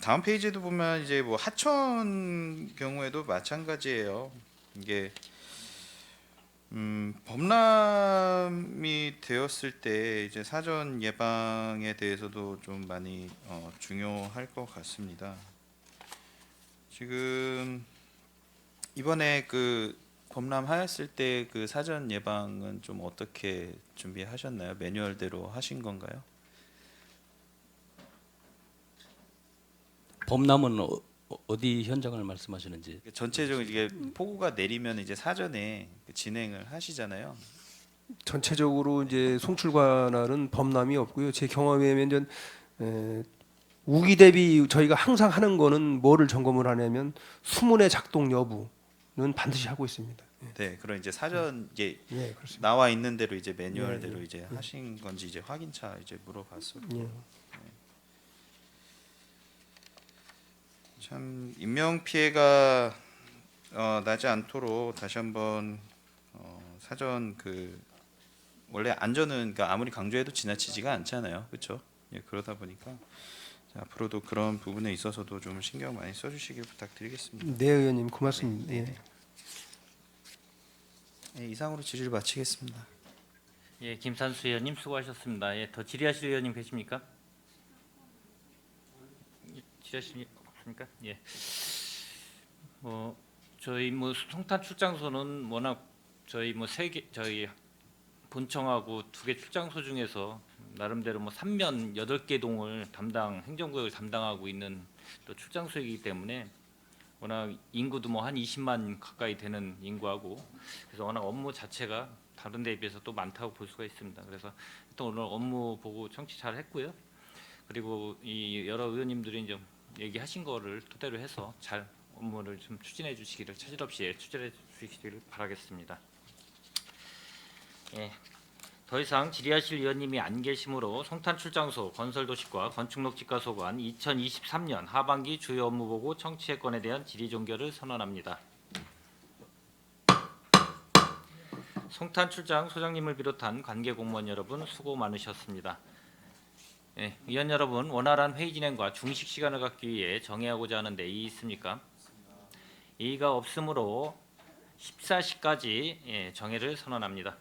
다음 페이지도 보면 이제 뭐 하천 경우에도 마찬가지예요. 이게 음, 범람이 되었을 때 이제 사전 예방에 대해서도 좀 많이 어, 중요할 것 같습니다. 지금 이번에 그 범람하였을 때 그 사전 예방은 좀 어떻게 준비하셨나요? 매뉴얼대로 하신 건가요? 범람은 어, 어디 현장을 말씀하시는지 전체적으로 이게 폭우가 내리면 이제 사전에 그 진행을 하시잖아요. 전체적으로 이제 송출관할은 범람이 없고요. 제 경험에 의하면 에, 우기 대비 저희가 항상 하는 거는 뭐를 점검을 하냐면 수문의 작동 여부는 반드시 하고 있습니다. 네, 그런 이제 사전 이제 예, 그렇습니다. 나와 있는 대로 이제 매뉴얼대로 예, 예, 이제 하신 건지 이제 확인차 이제 물어봤어요. 예. 참 인명 피해가 어, 나지 않도록 다시 한번 어, 사전 그 원래 안전은 그러니까 아무리 강조해도 지나치지가 않잖아요, 그렇죠? 예, 그러다 보니까 자, 앞으로도 그런 부분에 있어서도 좀 신경 많이 써주시길 부탁드리겠습니다. 네, 의원님 고맙습니다. 예. 예, 이상으로 질의를 마치겠습니다. 예, 김산수 의원님 수고하셨습니다. 예, 더 질의하실 의원님 계십니까? 예, 질의하실 없습니까? 예. 뭐 저희 뭐 송탄 출장소는 워낙 저희 뭐 세 개 저희 본청하고 두 개 출장소 중에서 나름대로 뭐 삼면 여덟 개 동을 담당 행정구역을 담당하고 있는 또 출장소이기 때문에 워낙 인구도 뭐 한 20만 가까이 되는 인구하고 그래서 워낙 업무 자체가 다른 데에 비해서 또 많다고 볼 수가 있습니다. 그래서 또 오늘 업무 보고 청취 잘 했고요. 그리고 이 여러 의원님들이 이제 얘기하신 거를 토대로 해서 잘 업무를 좀 추진해 주시기를 차질 없이 추진해 주시기를 바라겠습니다. 예. 더 이상 질의하실 의원님이 안 계시므로 송탄 출장소 건설 도시과 건축록지가소관 2023년 하반기 주요 업무 보고 청취의 건에 대한 질의 종결을 선언합니다. 송탄 출장 소장님을 비롯한 관계 공무원 여러분 수고 많으셨습니다. 예, 의원 여러분 원활한 회의 진행과 중식 시간을 갖기 위해 정해하고자 하는데 이의 있습니까? 이의가 없으므로 14시까지 예, 정회를 선언합니다.